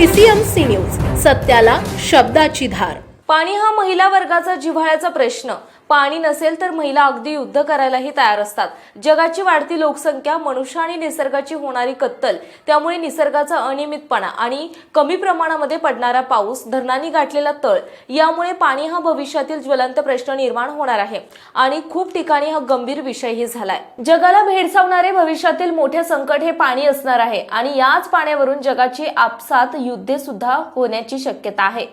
PCMC news सत्याला शब्दाची धार. पाणी हा महिला वर्गाचा जिव्हाळ्याचा प्रश्न. पाणी नसेल तर महिला अगदी युद्ध करायलाही तयार असतात. जगाची वाढती लोकसंख्या मनुष्य आणि निसर्गाची होणारी कत्तल त्यामुळे निसर्गाचा अनियमितपणा आणि कमी प्रमाणामध्ये पडणारा पाऊस धरणांनी गाठलेला तळ यामुळे पाणी हा भविष्यातील ज्वलंत प्रश्न निर्माण होणार आहे. आणि खूप ठिकाणी हा गंभीर विषयही झालाय. जगाला भेडसावणारे भविष्यातील मोठे संकट हे पाणी असणार आहे आणि याच पाण्यावरून जगाची आपसात युद्धे सुद्धा होण्याची शक्यता आहे.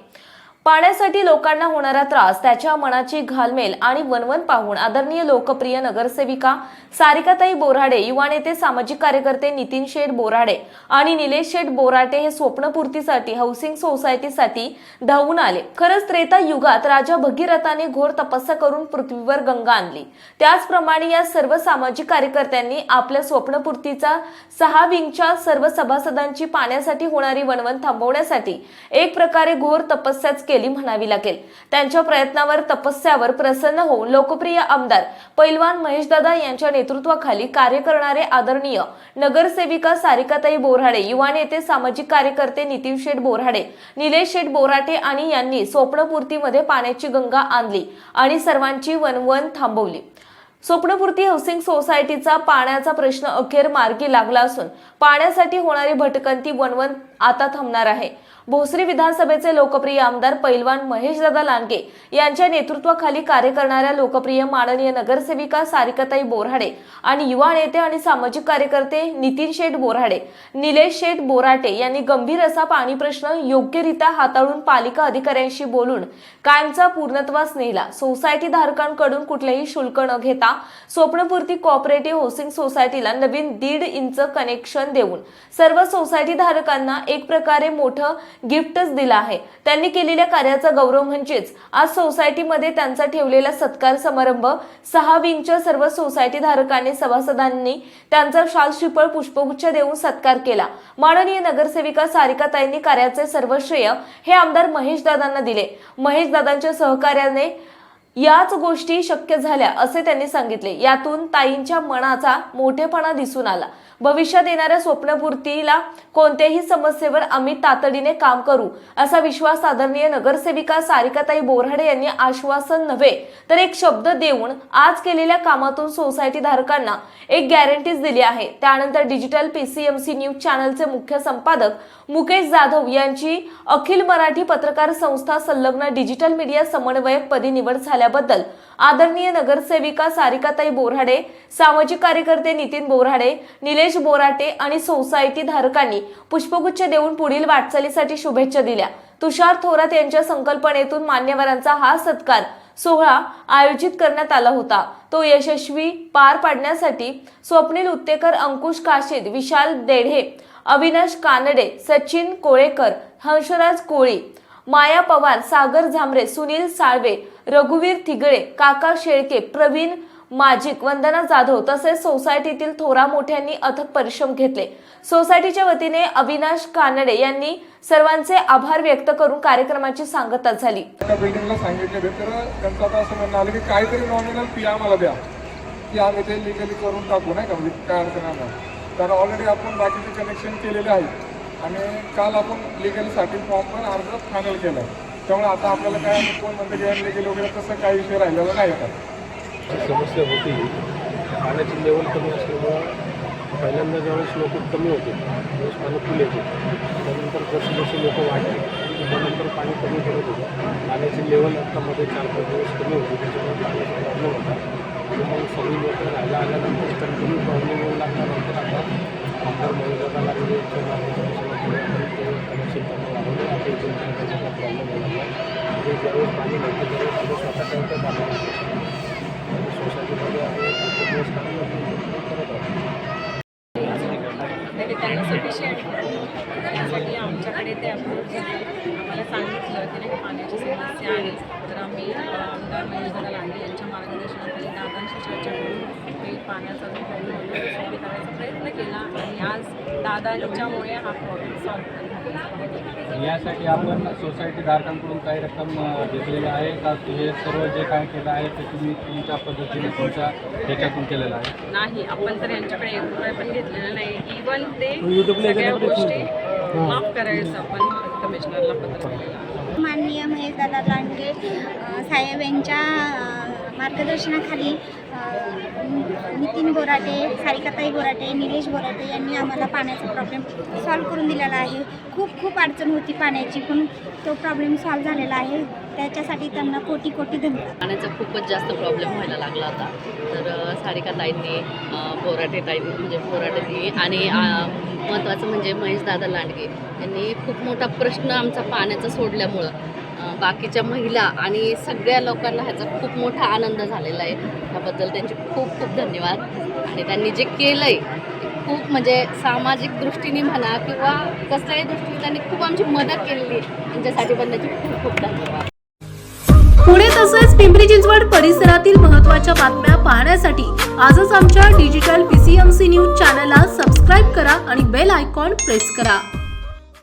पाण्यासाठी लोकांना होणारा त्रास त्याच्या मनाची घालमेल आणि वनवन पाहून आदरणीय लोकप्रिय नगरसेविका सारिकाताई बोराडे युवा नेते सामाजिक कार्यकर्ते नितीन शेठ बोराडे आणि निलेश शेठ बोराटे हे स्वप्नपूर्तीसाठी हाऊसिंग सोसायटीसाठी धावून आले. खरंच त्रेता युगात राजा भगीरथाने घोर तपस्या करून पृथ्वीवर गंगा आणली. त्याचप्रमाणे या सर्व सामाजिक कार्यकर्त्यांनी आपल्या स्वप्नपूर्तीचा सहा विंगच्या सर्व सभासदांची पाण्यासाठी होणारी वणवण थांबवण्यासाठी एक प्रकारे घोर तपस्याच केली म्हणावी लागेल. त्यांच्या प्रयत्नावर तपस्यावर प्रसन्न होऊन लोकप्रिय आमदार पैलवान महेशदादा यांच्या नेतृत्वाखाली कार्य करणारे आदरणीय नगरसेविका सारिकाताई बोराडे युवा नेते सामाजिक कार्यकर्ते नितीन शेठ बोराडे निलेश शेठ बोराटे आणि यांनी स्वप्नपूर्तीमध्ये पाण्याची गंगा आणली आणि सर्वांची वनवन थांबवली. स्वप्नपूर्ती हाऊसिंग सोसायटीचा पाण्याचा प्रश्न अखेर मार्गी लागला असून पाण्यासाठी होणारी भटकंती वनवन आता थांबणार आहे. भोसरी विधानसभेचे लोकप्रिय आमदार पैलवान महेशदादा लांडगे यांच्या नेतृत्वाखाली कार्य करणाऱ्या लोकप्रिय माननीय नगरसेविका सारिकाताई बोराडे आणि युवा नेते आणि सामाजिक कार्यकर्ते नितीन शेठ बोराडे निलेश शेठ बोराटे यांनी गंभीर असा पाणी प्रश्न योग्यरित्या हाताळून पालिका अधिकाऱ्यांशी बोलून कायमचा पूर्णत्वास नेला. सोसायटी धारकांकडून कुठलेही शुल्क न घेता स्वप्नपूर्ती कोऑपरेटिव्ह हाऊसिंग सोसायटीला नवीन दीड इंच कनेक्शन देऊन सर्व सोसायटी धारकांना एक प्रकारे मोठं गिफ्टच दिला आहे. त्यांनी केलेल्या कार्याचा गौरव म्हणजेच आज सोसायटीमध्ये त्यांचा ठेवलेला सत्कार समारंभ सहा विंगच्या सर्व सोसायटी धारकांनी सभासदांनी त्यांचा शाल शिपळ पुष्पगुच्छ देऊन सत्कार केला. माननीय नगरसेविका सारिकाताईंनी कार्याचे सर्व श्रेय हे आमदार महेश दादांना दिले. महेश दादांच्या सहकार्याने याच गोष्टी शक्य झाल्या असे त्यांनी सांगितले. यातून ताईंच्या मनाचा मोठेपणा दिसून आला. भविष्यात येणाऱ्या स्वप्नपूर्तीला कोणत्याही समस्येवर आम्ही तातडीने काम करू असा विश्वास आदरणीय नगरसेविका सारिकाताई बोराडे यांनी आश्वासन नव्हे तर एक शब्द देऊन आज केलेल्या कामातून सोसायटी धारकांना एक गॅरंटीज दिली आहे. त्यानंतर डिजिटल पीसीएमसी न्यूज चॅनलचे मुख्य संपादक मुकेश जाधव यांची अखिल मराठी पत्रकार संस्था संलग्न डिजिटल मीडिया समन्वयक पदी निवड झाल्या झाल्याबद्दल आदरणीय नगरसेविका सारिकाताई बोराडे सामाजिक कार्यकर्ते नितीन बोराडे निलेश बोराटे आणि सोसायटी धारकांनी पुष्पगुच्छ देऊन पुढील वाटचालीसाठी शुभेच्छा दिल्या. तुषार थोरात यांच्या संकल्पनेतून मान्यवरांचा हा सत्कार सोहळा आयोजित करण्यात आला होता. तो यशस्वी पार पाडण्यासाठी स्वप्नील उत्तेकर अंकुश काशीद विशाल देढे अविनाश कानडे सचिन कोळेकर हंसराज कोळी माया पवार सागर झांबरे सुनील साळवे रघुवीर थिगळे काका शेळके प्रवीण माजिक वंदना जाधव तसेच सोसायटीतील थोरा मोठ्यांनी अथक परिश्रम घेतले. सोसायटीच्या वतीने अविनाश कानडे यांनी सर्वांचे आभार व्यक्त करून कार्यक्रमाची सांगता झाली. बिल्डिंगला सांगितले त्यांचं आता असं म्हणणं आलं की काहीतरी नॉमिनल फी आम्हाला द्या. की आम्ही ते लिगली करून टाकू नाही का? म्हणजे काय अडचण आला कारण ऑलरेडी आपण बाकीचे कनेक्शन केलेले आहेत. आणि काल आपण लिगलीसाठी फॉर्म पण अर्ज फायनल केला. आहे त्यामुळे आता आपल्याला काय कोण म्हणतं की लिगली वगैरे तसं काही विषय राहिलेला नाही का समस्या होती. पाण्याची लेवल कमी असल्यामुळं पहिल्यांदा ज्यावेळेस लोक कमी होते त्यावेळेस पाणी फुल येते त्यानंतर जसे जसे लोक वाढले त्यानंतर पाणी कमी करत होतं. पाण्याची लेवल आत्तामध्ये चार पाच दिवस कमी होती. त्याच्यामुळे पाण्याचा प्रॉब्लेम होता. त्यामुळे सगळी लोक राहायला आल्यानंतर कंटिन्यू प्रॉब्लेम येऊ लागल्यानंतर आता आमदार लागले यांच्या कनेक्शन त्यांना आता त्याचा प्रॉब्लेम म्हणजे ज्यावेळेस पाणी त्यावेळेस आम्ही पाणी सोसायटीमध्ये आम्ही दिवस करत आहोत त्यांना सफिशियंट त्यासाठी आमच्याकडे ते आम्हाला सांगितलं की नाही पाण्याची समस्या आहे. तर आम्ही अ, आमदार महेशदादा लांडे यांच्या मार्गदर्शनाखाली दादांशी चर्चा करून पाण्याचा जो प्रॉब्लेम होतो तो सॉल्व करायचा प्रयत्न केला आणि आज दादांच्यामुळे हा प्रॉब्लेम सॉल्व झाला. यासाठी आपण सोसायटी धारकांकडून काही रक्कम घेतलेली आहे का? हे सर्व जे काय केलं आहे ते तुम्ही तुमच्या पद्धतीने तुमच्या ह्याच्यातून केलेलं आहे? नाही आपण तर यांच्याकडे एक रुपये पण घेतलेला नाही. इवन ते सगळ्या गोष्टी माफ करायचं आपण कमिशनरला पत्र माननीय महेशदादा लांडगे अ, साहेब यांच्या मार्गदर्शनाखाली नितीन बोराटे सारिकाताई बोराटे निलेश बोराटे यांनी आम्हाला पाण्याचा प्रॉब्लेम सॉल्व करून दिलेला आहे. खूप खूप अडचण होती पाण्याची पण तो प्रॉब्लेम सॉल्व झालेला आहे. त्याच्यासाठी त्यांना कोटी कोटी धन्यवाद. पाण्याचा खूपच जास्त प्रॉब्लेम व्हायला लागला होता तर सारिकाताईंनी बोराटे ताईंनी म्हणजे बोराटेंनी आणि महत्त्वाचं म्हणजे महेशदादा लांडगे यांनी खूप मोठा प्रश्न आमचा पाण्याचा सोडल्यामुळं बाकीच्या महिला आणि सगळ्या लोकांना ह्याचा खूप मोठा आनंद झालेला आहे. त्याबद्दल त्यांचे खूप खूप धन्यवाद. आणि त्यांनी जे केलं आहे खूप म्हणजे सामाजिक दृष्टीने म्हणा किंवा कसल्याही दृष्टीने त्यांनी खूप आमची मदत केलेली आहे. त्यांच्यासाठी पण त्याचे खूप खूप धन्यवाद. पुणे तसेच पिंपरी चिंचवड परिसरातील महत्त्वाच्या बातम्या पाहण्यासाठी आजच आमच्या डिजिटल पीसीएमसी न्यूज चॅनलला सबस्क्राईब करा आणि बेल आयकॉन प्रेस करा.